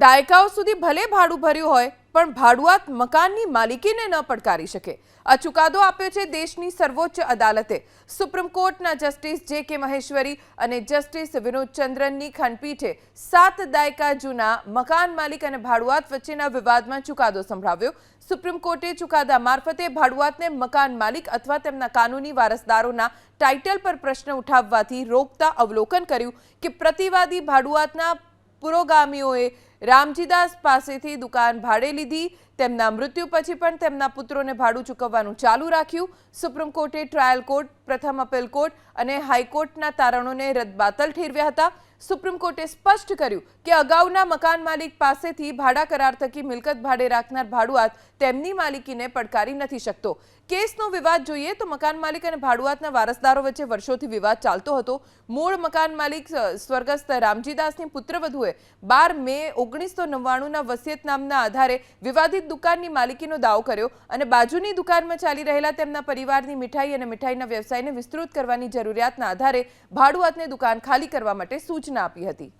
દાયકાઓ સુધી ભલે ભાડું ભર્યું હોય, પણ ભાડુઆત મકાનની માલિકીને ન પડકારી શકે. આ ચુકાદો આપ્યો છે દેશની સર્વોચ્ચ અદાલતે. સુપ્રીમ કોર્ટના જસ્ટિસ જે કે મહેશ્વરી અને જસ્ટિસ વિનોદ ચંદ્રનની ખંડપીઠે સાત દાયકા જૂના મકાન માલિક અને ભાડુઆત વચ્ચેના વિવાદમાં ચુકાદો સંભળાવ્યો. સુપ્રીમ કોર્ટે ચુકાદા મારફતે ભાડુઆતને મકાન માલિક અથવા તેમના કાનૂની વારસદારોના ટાઇટલ પર પ્રશ્ન ઉઠાવવાથી રોકતા અવલોકન કર્યું કે પ્રતિવાદી ભાડુઆતના પુરોગામીઓએ રામજીદાસ પાસેથી દુકાન ભાડે લીધી. તેમના મૃત્યુ પછી પણ તેમના પુત્રોને ભાડું ચૂકવવાનું ચાલુ રાખ્યું. સુપ્રીમ કોર્ટે ટ્રાયલ કોર્ટ, પ્રથમ અપીલ કોર્ટ અને હાઈકોર્ટના તારણોને રદબાતલ ઠેરવ્યા હતા. સુપ્રીમ કોર્ટે સ્પષ્ટ કર્યું કે અગાઉના મકાન માલિક પાસેથી ભાડા કરાર થકી મિલકત ભાડે રાખનાર ભાડુઆત તેમની માલિકીને પડકારી નથી શકતો. કેસનો વિવાદ જોઈએ તો મકાન માલિક અને ભાડુઆતના વારસદારો વચ્ચે વર્ષોથી વિવાદ ચાલતો હતો. મૂળ મકાન માલિક સ્વર્ગસ્થ રામજીદાસની પુત્રવધુએ બાર મે ઓગણીસો નવ્વાણુંના વસિયતનામના આધારે વિવાદિત દુકાનની માલિકીનો દાવો કર્યો અને બાજુની દુકાનમાં ચાલી રહેલા તેમના પરિવારની મીઠાઈ અને મીઠાઈના વ્યવસાયને વિસ્તૃત કરવાની જરૂરિયાતના આધારે ભાડુઆતને દુકાન ખાલી કરવા માટે સૂચના આપી હતી.